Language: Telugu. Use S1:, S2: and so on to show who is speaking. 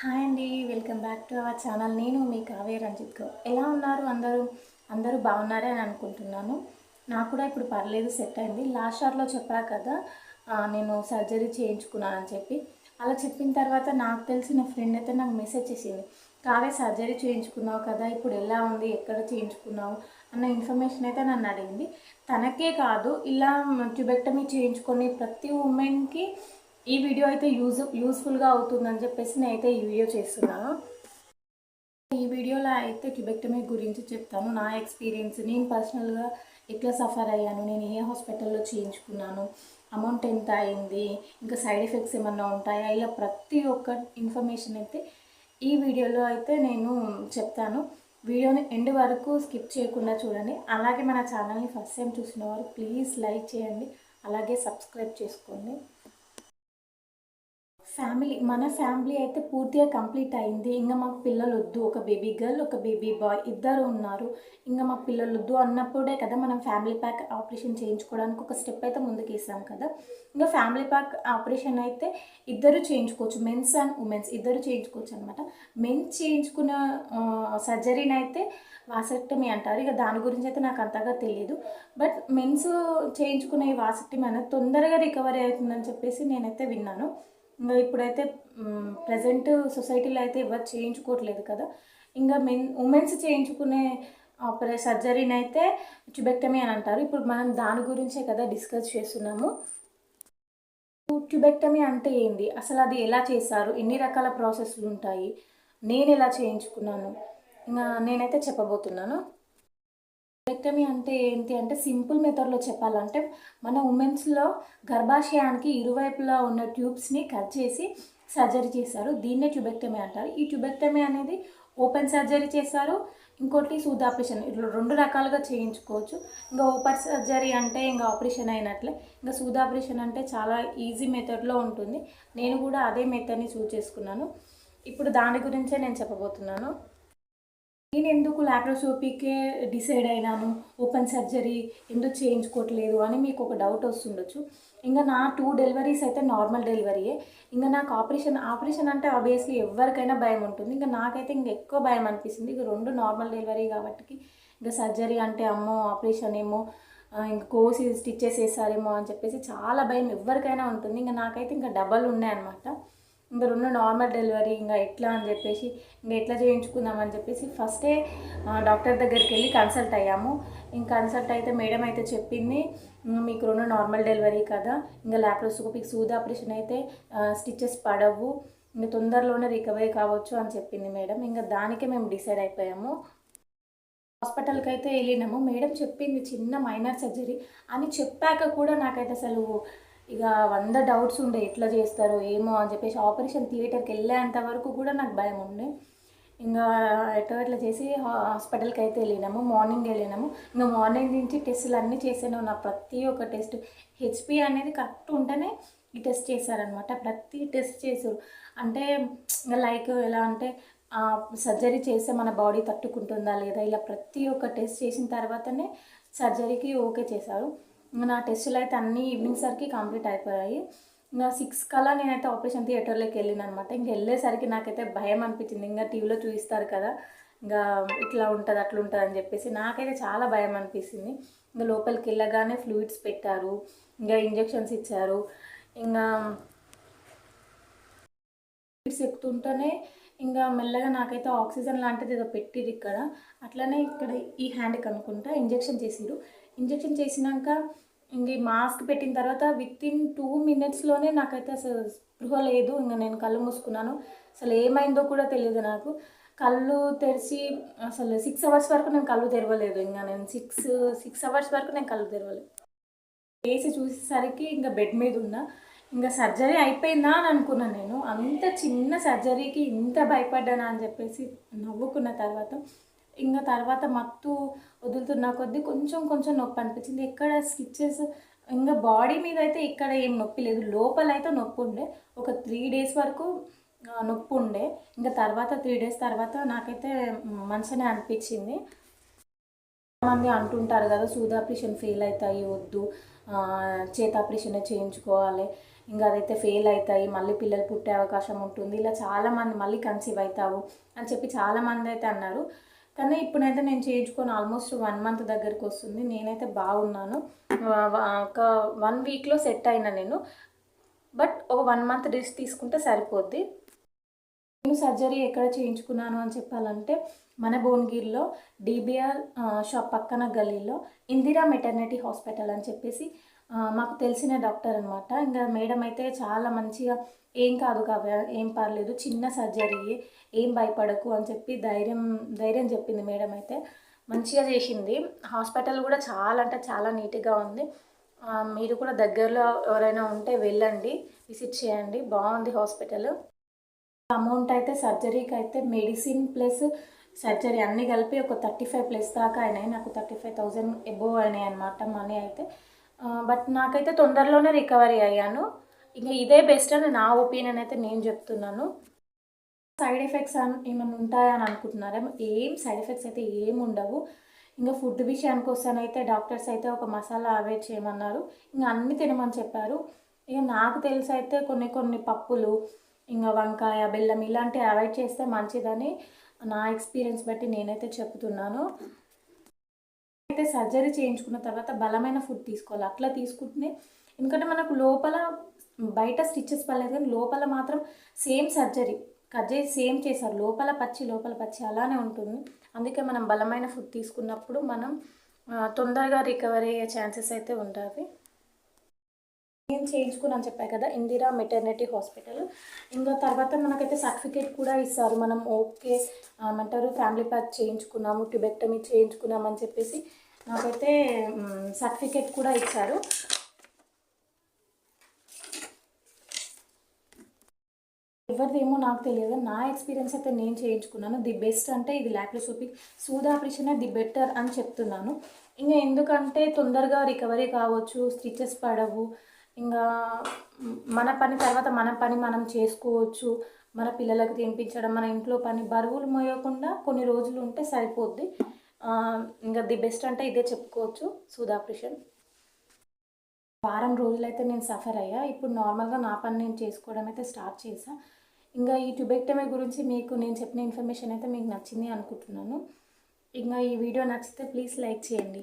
S1: హాయ్ అండి welcome back to our channel. నేను మీ కావ్య రంజిత్ గౌడ్ ఎలా ఉన్నారు? అందరూ అందరూ బాగున్నారే అని అనుకుంటున్నాను. నాకు కూడా ఇప్పుడు పర్లేదు సెట్ అయింది. లాస్ట్ షార్ట్లో చెప్పా కదా నేను సర్జరీ చేయించుకున్నానని చెప్పి. అలా చెప్పిన తర్వాత నాకు తెలిసిన ఫ్రెండ్ అయితే నాకు మెసేజ్ చేసింది. కావ్య సర్జరీ చేయించుకున్నావు కదా ఇప్పుడు ఎలా ఉంది? ఎక్కడ చేయించుకున్నావు? అన్న ఇన్ఫర్మేషన్ అయితే నన్ను అడిగింది. తనకే కాదు ఇలా ట్యూబెక్టమీ చేయించుకొని ప్రతి ఉమెన్కి ఈ వీడియో అయితే యూజ్ యూస్ఫుల్గా అవుతుందని చెప్పేసి నేనైతే ఈ వీడియో చేస్తున్నాను. ఈ వీడియోలో అయితే ట్యూబెక్టమీ గురించి చెప్తాను. నా ఎక్స్పీరియన్స్ నేను పర్సనల్గా ఎట్లా సఫర్ అయ్యాను నేను ఏ హాస్పిటల్లో చేయించుకున్నాను అమౌంట్ ఎంత అయింది ఇంకా సైడ్ ఎఫెక్ట్స్ ఏమన్నా ఉంటాయా ఇలా ప్రతి ఒక్క ఇన్ఫర్మేషన్ అయితే ఈ వీడియోలో అయితే నేను చెప్తాను. వీడియోని ఎండ్ వరకు స్కిప్ చేయకుండా చూడండి. అలాగే మన ఛానల్ని ఫస్ట్ టైం చూసిన వారు ప్లీజ్ లైక్ చేయండి. అలాగే సబ్స్క్రైబ్ చేసుకోండి. ఫ్యామిలీ మన ఫ్యామిలీ అయితే పూర్తిగా కంప్లీట్ అయింది. ఇంకా మాకు పిల్లలు వద్దు ఒక బేబీ గర్ల్ ఒక బేబీ బాయ్ ఇద్దరు ఉన్నారు. ఇంకా మాకు పిల్లలు వద్దు అన్నప్పుడే కదా మనం ఫ్యామిలీ ప్యాక్ ఆపరేషన్ చేయించుకోవడానికి ఒక స్టెప్ అయితే ముందుకు వేసాం కదా. ఇంకా ఫ్యామిలీ ప్యాక్ ఆపరేషన్ అయితే ఇద్దరు చేయించుకోవచ్చు మెన్స్ అండ్ ఉమెన్స్ ఇద్దరు చేయించుకోవచ్చు అనమాట మెన్స్ చేయించుకున్న సర్జరీని అయితే వాసెక్టమీ అంటారు. ఇక దాని గురించి అయితే నాకు అంతగా తెలియదు బట్ మెన్స్ చేయించుకునే ఈ వాసెక్టమీ అనేది తొందరగా రికవరీ అవుతుందని చెప్పేసి నేనైతే విన్నాను. ఇంకా ఇప్పుడైతే ప్రజెంట్ సొసైటీలో అయితే ఎవరు చేయించుకోవట్లేదు కదా. ఇంకా మెన్ ఉమెన్స్ చేయించుకునే ఆపరే సర్జరీని అయితే ట్యూబెక్టమీ అని అంటారు. ఇప్పుడు మనం దాని గురించే కదా డిస్కస్ చేస్తున్నాము. ట్యూబెక్టమీ అంటే ఏంది? అసలు అది ఎలా చేశారు? ఎన్ని రకాల ప్రాసెస్లు ఉంటాయి? నేను ఎలా చేయించుకున్నాను? ఇంకా నేనైతే చెప్పబోతున్నాను. ట్యూబెక్టమీ అంటే ఏంటి అంటే సింపుల్ మెథడ్లో చెప్పాలంటే మన ఉమెన్స్లో గర్భాశయానికి ఇరువైపులా ఉన్న ట్యూబ్స్ని కట్ చేసి సర్జరీ చేశారు. దీన్నే ట్యూబెక్టమీ అంటారు. ఈ ట్యూబెక్టమీ అనేది ఓపెన్ సర్జరీ చేశారు. ఇంకోటి సూద్ ఆపరేషన్ ఇట్లా రెండు రకాలుగా చేయించుకోవచ్చు. ఇంకా ఓపెన్ సర్జరీ అంటే ఇంకా ఆపరేషన్ అయినట్లే. ఇంకా సూద్ ఆపరేషన్ అంటే చాలా ఈజీ మెథడ్లో ఉంటుంది. నేను కూడా అదే మెథడ్ని చూస్ చేసుకున్నాను. ఇప్పుడు దాని గురించే నేను చెప్పబోతున్నాను. నేను ఎందుకు లాప్రోస్కోపీకే డిసైడ్ అయినాను? ఓపెన్ సర్జరీ ఎందుకు చేయించుకోవట్లేదు అని మీకు ఒక డౌట్ వస్తుండొచ్చు. ఇంకా నా టూ డెలివరీస్ అయితే నార్మల్ డెలివరీయే. ఇంకా నాకు ఆపరేషన్ ఆపరేషన్ అంటే ఆబ్వియస్లీ ఎవరికైనా భయం ఉంటుంది. ఇంకా నాకైతే ఇంకా ఎక్కువ భయం అనిపిస్తుంది. ఇక రెండు నార్మల్ డెలివరీ కాబట్టి ఇంకా సర్జరీ అంటే అమ్మో ఆపరేషన్ ఏమో ఇంకా కోసి స్టిచ్చెస్ వేసారేమో అని చెప్పేసి చాలా భయం ఎవరికైనా ఉంటుంది. ఇంకా నాకైతే ఇంకా డబల్ ఉన్నాయన్నమాట ఇంకా రెండు నార్మల్ డెలివరీ ఇంకా ఎట్లా అని చెప్పేసి ఇంకా ఎట్లా చేయించుకుందాం అని చెప్పేసి ఫస్టే డాక్టర్ దగ్గరికి వెళ్ళి కన్సల్ట్ అయ్యాము. ఇంకా కన్సల్ట్ అయితే మేడం అయితే చెప్పింది మీకు రెండు నార్మల్ డెలివరీ కదా ఇంకా ల్యాప్రోస్కోపిక్ సూది ఆపరేషన్ అయితే స్టిచెస్ పడవు ఇంకా తొందరలోనే రికవరీ కావచ్చు అని చెప్పింది మేడం. ఇంకా దానికే మేము డిసైడ్ అయిపోయాము. హాస్పిటల్కి అయితే వెళ్ళినాము. మేడం చెప్పింది చిన్న మైనర్ సర్జరీ అని చెప్పాక కూడా నాకైతే అసలు ఇక వంద డౌట్స్ ఉండే ఎట్లా చేస్తారో ఏమో అని చెప్పేసి ఆపరేషన్ థియేటర్కి వెళ్ళేంత వరకు కూడా నాకు భయం ఉండే. ఇంకా ఎటో ఎట్లా చేసి హాస్పిటల్కి అయితే వెళ్ళినాము మార్నింగ్ వెళ్ళినాము. ఇంకా మార్నింగ్ నుంచి టెస్టులు అన్నీ చేసాను నా ప్రతి ఒక్క టెస్ట్ హెచ్పి అనేది కరెక్ట్ ఉంటేనే ఈ టెస్ట్ చేశారనమాట ప్రతి టెస్ట్ చేశారు. అంటే లైక్ ఎలా అంటే సర్జరీ చేస్తే మన బాడీ తట్టుకుంటుందా లేదా ఇలా ప్రతి ఒక్క టెస్ట్ చేసిన తర్వాతనే సర్జరీకి ఓకే చేశారు. నా టెస్టులు అయితే అన్నీ ఈవినింగ్ సరికి కంప్లీట్ అయిపోయాయి. ఇంకా సిక్స్ కల్లా నేనైతే ఆపరేషన్ థియేటర్లోకి వెళ్ళిన అనమాట ఇంక వెళ్ళేసరికి నాకైతే భయం అనిపించింది. ఇంకా టీవీలో చూపిస్తారు కదా ఇంకా ఇట్లా ఉంటుంది అట్లా ఉంటుంది అని చెప్పేసి నాకైతే చాలా భయం అనిపిస్తుంది. ఇంకా లోపలికి వెళ్ళగానే ఫ్లూయిడ్స్ పెట్టారు ఇంకా ఇంజెక్షన్స్ ఇచ్చారు. ఇంకా ఫ్లూయిడ్స్ ఎక్కుతుంటేనే ఇంకా మెల్లగా నాకైతే ఆక్సిజన్ లాంటిది ఏదో పెట్టిరు ఇక్కడ. అట్లనే ఇక్కడ ఈ హ్యాండ్కి అనుకుంటా ఇంజెక్షన్ చేసిరు ఇంజెక్షన్ చేసినాక ఇంక మాస్క్ పెట్టిన తర్వాత విత్ ఇన్ టూ మినిట్స్లోనే నాకైతే అసలు స్పృహ లేదు. ఇంకా నేను కళ్ళు మూసుకున్నాను. అసలు ఏమైందో కూడా తెలియదు నాకు. కళ్ళు తెరిచి అసలు సిక్స్ అవర్స్ వరకు నేను కళ్ళు తెరవలేదు. ఇంకా నేను సిక్స్ సిక్స్ అవర్స్ వరకు నేను కళ్ళు తెరవలేదు. వేసి చూసేసరికి ఇంకా బెడ్ మీద ఉన్నా. ఇంకా సర్జరీ అయిపోయిందా అని అనుకున్నాను నేను. అంత చిన్న సర్జరీకి ఇంత భయపడ్డానా అని చెప్పేసి నవ్వుకున్న తర్వాత ఇంకా తర్వాత మత్తు వదులుతున్న కొద్దీ కొంచెం కొంచెం నొప్పి అనిపించింది. ఎక్కడ స్టిచ్చెస్ ఇంకా బాడీ మీద అయితే ఇక్కడ ఏం నొప్పి లేదు. లోపల అయితే నొప్పి ఉండే. ఒక త్రీ డేస్ వరకు నొప్పి ఉండే. ఇంకా తర్వాత త్రీ డేస్ తర్వాత నాకైతే మంచిగానే అనిపించింది. మంది అంటుంటారు కదా సూది ఆపరేషన్ ఫెయిల్ అవుతాయి వద్దు. ఆ, చేతి చేయించుకోవాలి. ఇంకా అదైతే ఫెయిల్ అవుతాయి మళ్ళీ పిల్లలు పుట్టే అవకాశం ఉంటుంది. ఇలా చాలామంది మళ్ళీ కన్సీవ్ అవుతావు అని చెప్పి చాలామంది అయితే అన్నారు. కానీ ఇప్పుడైతే నేను చేయించుకొని ఆల్మోస్ట్ వన్ మంత్ దగ్గరికి వస్తుంది. నేనైతే బాగున్నాను. ఒక వన్ వీక్లో సెట్ అయినా నేను. బట్ ఒక వన్ మంత్ రెస్ట్ తీసుకుంటే సరిపోద్ది. నేను సర్జరీ ఎక్కడ చేయించుకున్నాను అని చెప్పాలంటే మన భువనగిరిలో డిబిఆర్ షాప్ పక్కన గల్లీలో ఇందిరా మెటర్నిటీ హాస్పిటల్ అని చెప్పేసి మాకు తెలిసిన డాక్టర్ అనమాట ఇంకా మేడం అయితే చాలా మంచిగా ఏం కాదు కావ్య ఏం పర్లేదు చిన్న సర్జరీ ఏం భయపడకు అని చెప్పి ధైర్యం ధైర్యం చెప్పింది మేడం అయితే. మంచిగా చేసింది. హాస్పిటల్ కూడా చాలా అంటే చాలా నీట్గా ఉంది. మీరు కూడా దగ్గరలో ఎవరైనా ఉంటే వెళ్ళండి విజిట్ చేయండి. బాగుంది హాస్పిటల్. అమౌంట్ అయితే సర్జరీకి అయితే మెడిసిన్ ప్లస్ సర్జరీ అన్నీ కలిపి ఒక థర్టీ ఫైవ్ ప్లస్ దాకా అయినాయి. నాకు థర్టీ ఫైవ్ థౌజండ్ ఎబోవ్ అయినాయి అనమాట మనీ అయితే. బట్ నాకైతే తొందరలోనే రికవరీ అయ్యాను. ఇంకా ఇదే బెస్ట్ అని నా ఒపీనియన్ అయితే నేను చెప్తున్నాను. సైడ్ ఎఫెక్ట్స్ అన్ ఏమైనా ఉంటాయా అని అనుకుంటున్నారా? ఏం సైడ్ ఎఫెక్ట్స్ అయితే ఏం ఉండవు. ఇంకా ఫుడ్ విషయానికి వస్తానైతే డాక్టర్స్ అయితే ఒక మసాలా అవాయిడ్ చేయమన్నారు. ఇంకా అన్ని తినమని చెప్పారు. ఇక నాకు తెలిసి అయితే కొన్ని కొన్ని పప్పులు ఇంకా వంకాయ బెల్లం ఇలాంటివి అవాయిడ్ చేస్తే మంచిదని నా ఎక్స్పీరియన్స్ బట్టి నేనైతే చెప్తున్నాను. అయితే సర్జరీ చేయించుకున్న తర్వాత బలమైన ఫుడ్ తీసుకోవాలి. అట్లా తీసుకుంటే ఎందుకంటే మనకు లోపల బయట స్టిచ్చెస్ పర్లేదు కానీ లోపల మాత్రం సేమ్ సర్జరీ. కట్ చేసి సేమ్ చేశారు. లోపల పచ్చి లోపల పచ్చి అలానే ఉంటుంది. అందుకే మనం బలమైన ఫుడ్ తీసుకున్నప్పుడు మనం తొందరగా రికవరీ అయ్యే ఛాన్సెస్ అయితే ఉంటుంది నేను చేయించుకున్నాను చెప్పాను కదా ఇందిరా మెటర్నిటీ హాస్పిటల్. ఇంకా తర్వాత మనకైతే సర్టిఫికేట్ కూడా ఇస్తారు. మనం ఓకే ఏమంటారు ఫ్యామిలీ ప్యాక్ చేయించుకున్నాము ట్యూబెక్టమీ చేయించుకున్నామని చెప్పేసి నాకైతే సర్టిఫికేట్ కూడా ఇచ్చారు. ఎవరిదేమో నాకు తెలియదు. నా ఎక్స్పీరియన్స్ అయితే నేను చేయించుకున్నాను. ది బెస్ట్ అంటే ఇది లాప్రోస్కోపిక్ సూది ఆపరేషన్ ది బెటర్ అని చెప్తున్నాను. ఇంకా ఎందుకంటే తొందరగా రికవరీ కావచ్చు స్టిచెస్ పడవు. ఇంకా మన పని తర్వాత మన పని మనం చేసుకోవచ్చు. మన పిల్లలకు తినిపించడం మన ఇంట్లో పని బరువులు మోయకుండా కొన్ని రోజులు ఉంటే సరిపోద్ది. ఇంకా ది బెస్ట్ అంటే ఇదే చెప్పుకోవచ్చు సూది వారం రోజులైతే నేను సఫర్ అయ్యా. ఇప్పుడు నార్మల్గా నా పని నేను చేసుకోవడం అయితే స్టార్ట్ చేశాను ఇంకా ఈ ట్యూబెక్టమీ గురించి మీకు నేను చెప్పిన ఇన్ఫర్మేషన్ అయితే మీకు నచ్చింది అనుకుంటున్నాను. ఇంకా ఈ వీడియో నచ్చితే ప్లీజ్ లైక్ చేయండి.